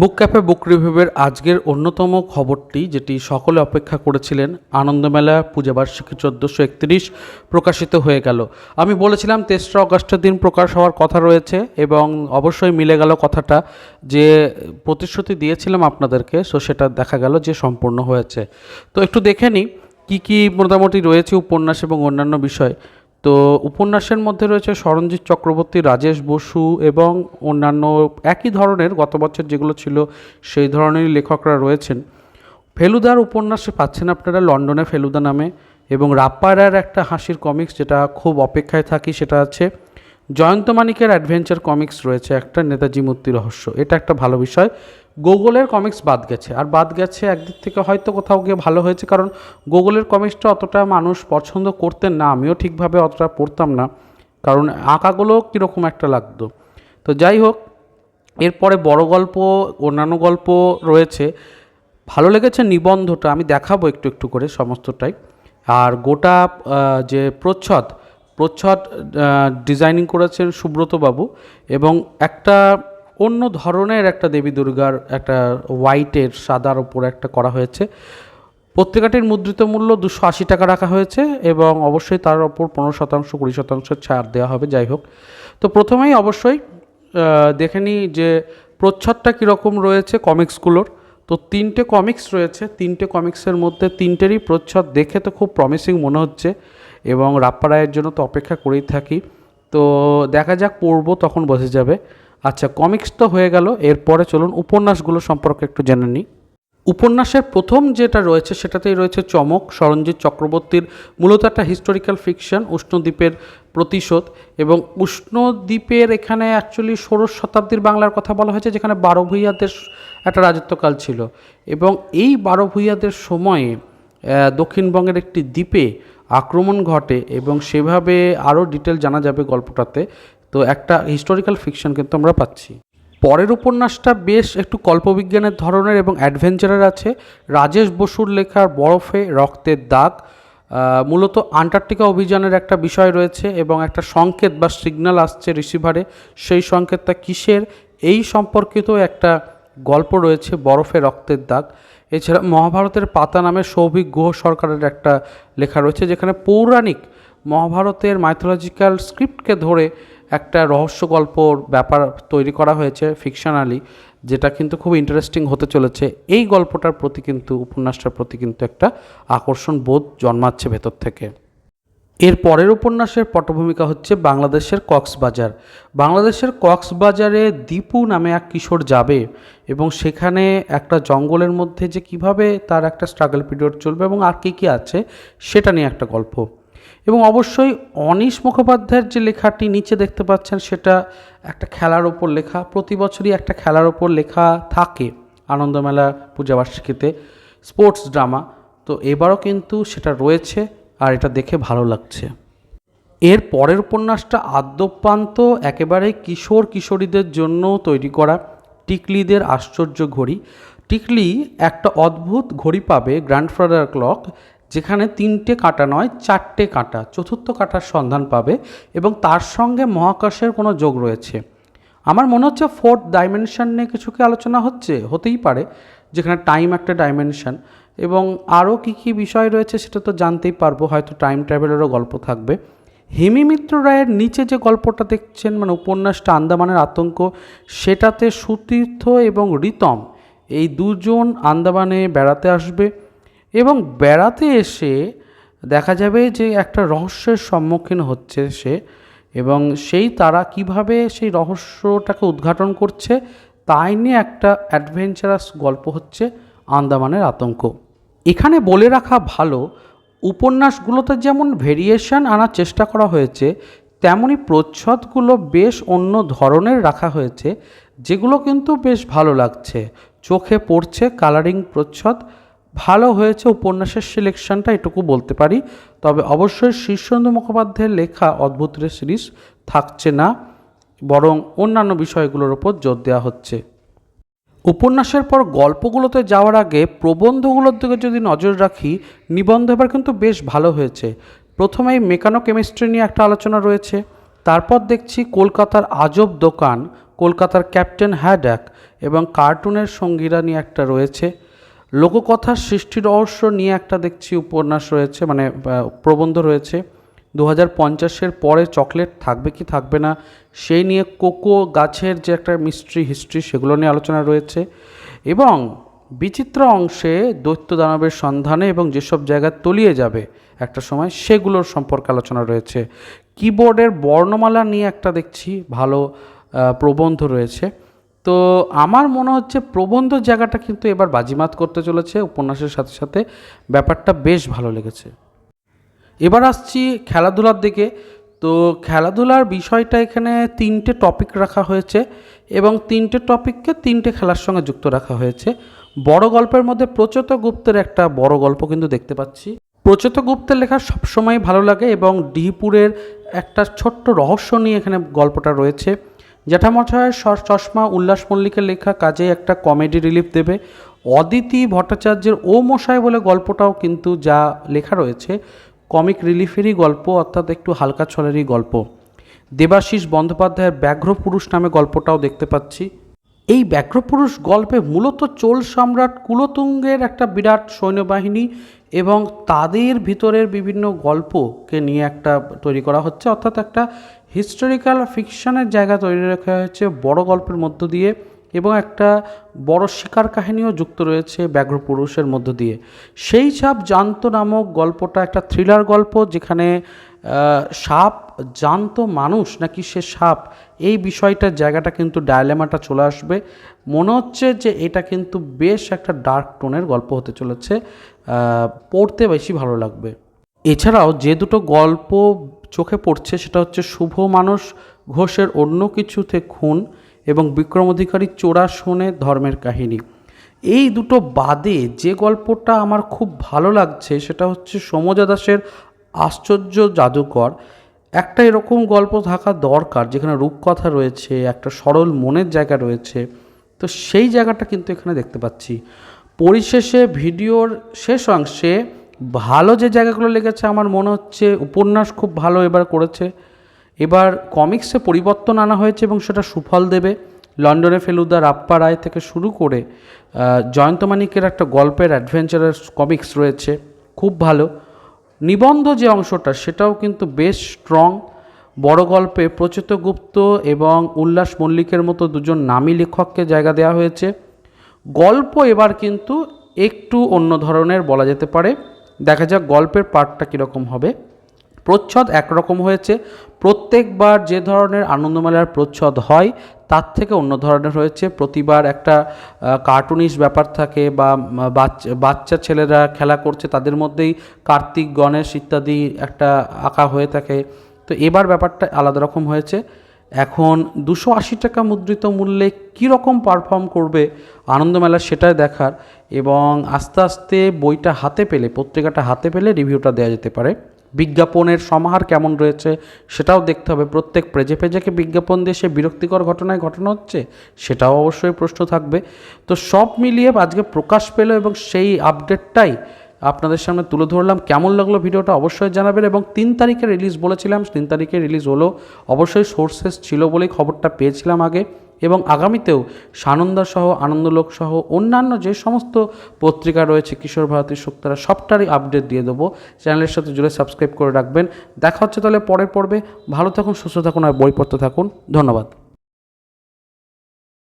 বুক cafe, বুক রিভিউয়ের আজকের অন্যতম খবরটি, যেটি সকলে অপেক্ষা করেছিলেন, আনন্দমেলা পূজাবার্ষিকী চোদ্দোশো একত্রিশ প্রকাশিত হয়ে গেল। আমি বলেছিলাম, তেসরা অগস্টের দিন প্রকাশ হওয়ার কথা রয়েছে এবং অবশ্যই মিলে গেল কথাটা যে প্রতিশ্রুতি দিয়েছিলাম আপনাদেরকে সো সেটা দেখা গেল যে সম্পূর্ণ হয়েছে। তো একটু দেখে নিই, কী কী মোটামুটি রয়েছে উপন্যাস এবং অন্যান্য বিষয়। তো উপন্যাসের মধ্যে রয়েছে সরঞ্জিৎ চক্রবর্তী, রাজেশ বসু এবং অন্যান্য একই ধরনের গত বছর যেগুলো ছিল সেই ধরনেরই লেখকরা রয়েছেন। ফেলুদার উপন্যাসে পাচ্ছেন আপনারা লন্ডনে ফেলুদা নামে এবং রাপ্পারার একটা হাসির কমিক্স যেটা খুব অপেক্ষায় থাকি সেটা আছে। জয়ন্ত মানিকের অ্যাডভেঞ্চার কমিক্স রয়েছে একটা, নেতাজি মূর্তি রহস্য। এটা একটা ভালো বিষয়। গুগলের কমিক্স বাদ গেছে। আর বাদ গেছে একদিক থেকে হয়তো কোথাও গিয়ে ভালো হয়েছে, কারণ গুগলের কমিক্সটা অতটা মানুষ পছন্দ করতেন না। আমিও ঠিকভাবে অতটা পড়তাম না, কারণ আঁকাগুলো কীরকম একটা লাগতো। তো যাই হোক, এরপরে বড় গল্প, অন্যান্য গল্প রয়েছে। ভালো লেগেছে নিবন্ধটা, আমি দেখাবো একটু একটু করে সমস্তটাই। আর গোটা যে প্রচ্ছদ প্রচ্ছদ ডিজাইনিং করেছেন সুব্রতবাবু। এবং একটা অন্য ধরনের একটা দেবী দুর্গার একটা হোয়াইটের সাদার ওপর একটা করা হয়েছে। পত্রিকাটির মুদ্রিত মূল্য দুশো আশি টাকা রাখা হয়েছে এবং অবশ্যই তার ওপর পনেরো শতাংশ, কুড়ি শতাংশ ছাড় দেওয়া হবে, যাই হোক। তো প্রথমেই অবশ্যই দেখে নিই যে প্রচ্ছদটা কীরকম রয়েছে কমিক্সগুলোর। তো তিনটে কমিক্স রয়েছে, তিনটে কমিক্সের মধ্যে তিনটেরই প্রচ্ছদ দেখে তো খুব প্রমিসিং মনে হচ্ছে এবং রাপ্পা রায়ের জন্য তো অপেক্ষা করেই থাকি। তো দেখা যাক পড়ব তখন বোঝা যাবে। আচ্ছা কমিক্স তো হয়ে গেল। এরপরে চলুন উপন্যাসগুলো সম্পর্কে একটু জেনে নিই। উপন্যাসের প্রথম যেটা রয়েছে সেটাতেই রয়েছে চমক সরঞ্জিৎ চক্রবর্তীর মূলত একটা হিস্টোরিক্যাল ফিকশন উষ্ণদ্বীপের প্রতিশোধ এবং উষ্ণদ্বীপের এখানে অ্যাকচুয়ালি ষোড়শ শতাব্দীর বাংলার কথা বলা হয়েছে, যেখানে বারো ভূঁইয়াদের একটা রাজত্বকাল ছিল। এবং এই বারো ভূঁইয়াদের সময়ে দক্ষিণবঙ্গের একটি দ্বীপে আক্রমণ ঘটে এবং সেভাবে আরও ডিটেল জানা যাবে গল্পটাতে। তো একটা হিস্টোরিক্যাল ফিকশন কিন্তু আমরা পাচ্ছি। পরের উপন্যাসটা বেশ একটু কল্পবিজ্ঞানের ধরনের এবং অ্যাডভেঞ্চারের আছে। রাজেশ বসুর লেখার বরফে রক্তের দাগ মূলত আন্টার্কটিকা অভিযানের একটা বিষয় রয়েছে এবং একটা সংকেত বা সিগন্যাল আসছে রিসিভারে। সেই সংকেতটা কিসের? এই সম্পর্কিত একটা গল্প রয়েছে বরফে রক্তের দাগ। এছাড়া মহাভারতের পাতা নামে সৌভিক গুহ সরকারের একটা লেখা রয়েছে যেখানে পৌরাণিক মহাভারতের মাইথোলজিক্যাল স্ক্রিপ্টকে ধরে একটা রহস্য গল্পর ব্যাপার তৈরি করা হয়েছে ফিকশনালি যেটা কিন্তু খুব ইন্টারেস্টিং হতে চলেছে। এই গল্পটার প্রতি কিন্তু, উপন্যাসটার প্রতি কিন্তু একটা আকর্ষণ বোধ জন্মাচ্ছে ভেতর থেকে। এর পরের উপন্যাসের পটভূমিকা হচ্ছে বাংলাদেশের কক্সবাজার। বাংলাদেশের কক্সবাজারে দীপু নামে এক কিশোর যাবে এবং সেখানে একটা জঙ্গলের মধ্যে যে কীভাবে তার একটা স্ট্রাগল পিরিয়ড চলবে এবং আর কী কী আছে, সেটা নিয়ে একটা গল্প। এবং অবশ্যই অনিশ মুখোপাধ্যায়ের যে লেখাটি নিচে দেখতে পাচ্ছেন, সেটা একটা খেলার ওপর লেখা, প্রতি বছরই একটা খেলার ওপর লেখা থাকে আনন্দমেলা পূজাবার্ষিকীতে স্পোর্টস ড্রামা। তো এবারও কিন্তু সেটা রয়েছে। আর এটা দেখে ভালো লাগছে। এর পরের উপন্যাসটা আদ্যপ্রান্ত, একেবারে কিশোর কিশোরীদের জন্য তৈরি করা। টিকলিদের আশ্চর্য ঘড়ি। টিকলি একটা অদ্ভুত ঘড়ি পাবে গ্র্যান্ডফাদার ক্লক, যেখানে তিনটে কাঁটা নয়, চারটে কাঁটা, চতুর্থ কাঁটার সন্ধান পাবে এবং তার সঙ্গে মহাকাশের কোনো যোগ রয়েছে। আমার মনে হচ্ছে ফোর্থ ডাইমেনশন নিয়ে কিছু কি আলোচনা হচ্ছে? হতেই পারে, যেখানে টাইম একটা ডাইমেনশন এবং আরও কী কী বিষয় রয়েছে সেটা তো জানতেই পারব, হয়তো টাইম ট্রাভেলেরও গল্প থাকবে। হেমি মিত্র রায়ের নিচে যে গল্পটা দেখছেন মানে উপন্যাসটা আন্দামানের আতঙ্ক, সেটাতে সুতীর্থ এবং রিতম এই দুজন আন্দামানে বেড়াতে আসবে এবং বেড়াতে এসে দেখা যাবে যে একটা রহস্যের সম্মুখীন হচ্ছে সে এবং সেই তারা কীভাবে সেই রহস্যটাকে উদ্ঘাটন করছে, তাই নিয়ে একটা অ্যাডভেঞ্চারাস গল্প হচ্ছে আন্দামানের আতঙ্ক। এখানে বলে রাখা ভালো, উপন্যাসগুলোতে যেমন ভেরিয়েশন আনার চেষ্টা করা হয়েছে তেমনই প্রচ্ছদগুলো বেশ অন্য ধরনের রাখা হয়েছে, যেগুলো কিন্তু বেশ ভালো লাগছে। চোখে পড়ছে কালারিং প্রচ্ছদ, ভালো হয়েছে উপন্যাসের সিলেকশনটা এটুকু বলতে পারি, তবে অবশ্যই শীর্ষেন্দু মুখোপাধ্যায়ের লেখা অদ্ভুতের সিরিজ থাকছে না, বরং অন্যান্য বিষয়গুলোর ওপর জোর দেওয়া হচ্ছে। উপন্যাসের পর গল্পগুলোতে যাওয়ার আগে প্রবন্ধগুলোর দিকে যদি নজর রাখি, নিবন্ধ এবার কিন্তু বেশ ভালো হয়েছে। প্রথমেই মেকানো কেমিস্ট্রি নিয়ে একটা আলোচনা রয়েছে। তারপর দেখছি কলকাতার আজব দোকান, কলকাতার ক্যাপ্টেন হ্যাড্যাক এবং কার্টুনের সঙ্গীরা নিয়ে একটা রয়েছে। লোককথার সৃষ্টি রহস্য নিয়ে একটা দেখছি উপন্যাস রয়েছে মানে প্রবন্ধ রয়েছে। দু হাজার পঞ্চাশের পরে চকলেট থাকবে কি থাকবে না, সেই নিয়ে কোকো গাছের যে একটা মিস্ট্রি হিস্ট্রি সেগুলো নিয়ে আলোচনা রয়েছে এবং বিচিত্র অংশে দৈত্য দানবের সন্ধানে এবং যেসব জায়গায় তলিয়ে যাবে একটা সময় সেগুলোর সম্পর্কে আলোচনা রয়েছে। কিবোর্ডের বর্ণমালা নিয়ে একটা দেখছি, ভালো প্রবন্ধ রয়েছে। তো আমার মনে হচ্ছে প্রবন্ধ জায়গাটা কিন্তু এবার বাজিমাত করতে চলেছে, উপন্যাসের সাথে সাথে ব্যাপারটা বেশ ভালো লেগেছে। এবার আসছি খেলাধুলার দিকে। তো খেলাধুলার বিষয়টা এখানে তিনটে টপিক রাখা হয়েছে এবং তিনটে টপিককে তিনটে খেলার সঙ্গে যুক্ত রাখা হয়েছে। বড় গল্পের মধ্যে প্রচত গুপ্তের একটা বড় গল্প কিন্তু দেখতে পাচ্ছি। প্রচত গুপ্তের লেখা সবসময় ভালো লাগে এবং ডিহিপুরের একটা ছোট্ট রহস্য নিয়ে এখানে গল্পটা রয়েছে। জ্যাঠামশায়ের চশমা উল্লাস মল্লিকের লেখা কাজে একটা কমেডি রিলিফ দেবে। অদিতি ভট্টাচার্যের ও মশাই বলে গল্পটাও কিন্তু যা লেখা রয়েছে। কমিক রিলিফেরই গল্প, অর্থাৎ একটু হালকা ছলেরই গল্প। দেবাশিস বন্দ্যোপাধ্যায়ের ব্যাঘ্র পুরুষ নামে গল্পটাও দেখতে পাচ্ছি। এই ব্যাঘ্রপুরুষ গল্পে মূলত চোল সম্রাট কুলতুঙ্গের একটা বিরাট সৈন্যবাহিনী এবং তাদের ভিতরের বিভিন্ন গল্পকে নিয়ে একটা তৈরি করা হচ্ছে, অর্থাৎ একটা হিস্টোরিক্যাল ফিকশনের জায়গা তৈরি রাখা হয়েছে বড় গল্পের মধ্য দিয়ে। এবং একটা বড় শিকার কাহিনীও যুক্ত রয়েছে ব্যাঘ্রপুরুষের মধ্য দিয়ে। সেই সাপ জান্ত নামক গল্পটা একটা থ্রিলার গল্প যেখানে সাপ জান্ত মানুষ নাকি সে সাপ, এই বিষয়টার জায়গাটা কিন্তু ডায়লেমাটা চলে আসবে। মনে হচ্ছে যে এটা কিন্তু বেশ একটা ডার্ক টোনের গল্প হতে চলেছে পড়তে বেশি ভালো লাগবে। এছাড়াও যে দুটো গল্প চোখে পড়ছে সেটা হচ্ছে শুভ মানুষ ঘোষের অন্য কিছুতে খুন এবং বিক্রম অধিকারী চোরা শোনে ধর্মের কাহিনী। এই দুটো বাদে যে গল্পটা আমার খুব ভালো লাগছে সেটা হচ্ছে সমজা দাসের আশ্চর্য জাদুকর। একটা এরকম গল্প থাকা দরকার যেখানে রূপকথা রয়েছে, একটা সরল মনের জায়গা রয়েছে। তো সেই জায়গাটা কিন্তু এখানে দেখতে পাচ্ছি। পরিশেষে ভিডিওর শেষ অংশে ভালো যে জায়গাগুলো লেগেছে আমার মনে হচ্ছে, উপন্যাস খুব ভালো এবার করেছে। এবার কমিক্সে পরিবর্তন আনা হয়েছে এবং সেটা সুফল দেবে। লন্ডনে ফেলুদা রাপ্পা রায় থেকে শুরু করে আহ, জয়ন্ত মানিকের একটা গল্পের অ্যাডভেঞ্চারাস কমিক্স রয়েছে খুব ভালো। নিবন্ধ যে অংশটা সেটাও কিন্তু বেশ স্ট্রং বড় গল্পে প্রচিত গুপ্ত এবং উল্লাস মল্লিকের মতো দুজন নামী লেখককে জায়গা দেওয়া হয়েছে। গল্প এবার কিন্তু একটু অন্য ধরনের বলা যেতে পারে। দেখা যাক গল্পের পার্টটা কীরকম হবে। প্রচ্ছদ একরকম হয়েছে। প্রত্যেকবার যে ধরনের আনন্দমেলার প্রচ্ছদ হয়, তার থেকে অন্য ধরনের হয়েছে। প্রতিবার একটা কার্টুনিশ ব্যাপার থাকে বা বাচ্চা ছেলেরা খেলা করছে, তাদের মধ্যেই কার্তিক, গণেশ ইত্যাদি একটা আঁকা হয়ে থাকে। তো এবার ব্যাপারটা আলাদা রকম হয়েছে। এখন দুশো আশি টাকা মুদ্রিত মূল্যে কী রকম পারফর্ম করবে আনন্দমেলা সেটাই দেখার এবং আস্তে আস্তে বইটা হাতে পেলে, পত্রিকাটা হাতে পেলে রিভিউটা দেওয়া যেতে পারে। বিজ্ঞাপনের সমাহার কেমন রয়েছে সেটাও দেখতে হবে। প্রত্যেক পেজে পেজেকে বিজ্ঞাপন দিয়ে সে বিরক্তিকর ঘটনায় ঘটনা হচ্ছে? সেটাও অবশ্যই প্রশ্ন থাকবে। তো সব মিলিয়ে আজকে প্রকাশ পেল এবং সেই আপডেটটাই আপনাদের সামনে তুলে ধরলাম। কেমন লাগল ভিডিওটা অবশ্যই জানাবেন এবং তিন তারিখে রিলিজ বলেছিলাম, তিন তারিখে রিলিজ হলো। অবশ্যই সোর্সেস ছিল বলেই খবরটা পেয়েছিলাম আগে। এবং আগামীতেও সানন্দা সহ আনন্দলোক সহ অন্যান্য যে সমস্ত পত্রিকা রয়েছে, কিশোর ভারতী শুক্তারা সবটারই আপডেট দিয়ে দেবো। চ্যানেলের সাথে জুড়ে সাবস্ক্রাইব করে রাখবেন। দেখা হচ্ছে তাহলে পরের পর্বে। ভালো থাকুন, সুস্থ থাকুন আর বই পড়তে থাকুন। ধন্যবাদ।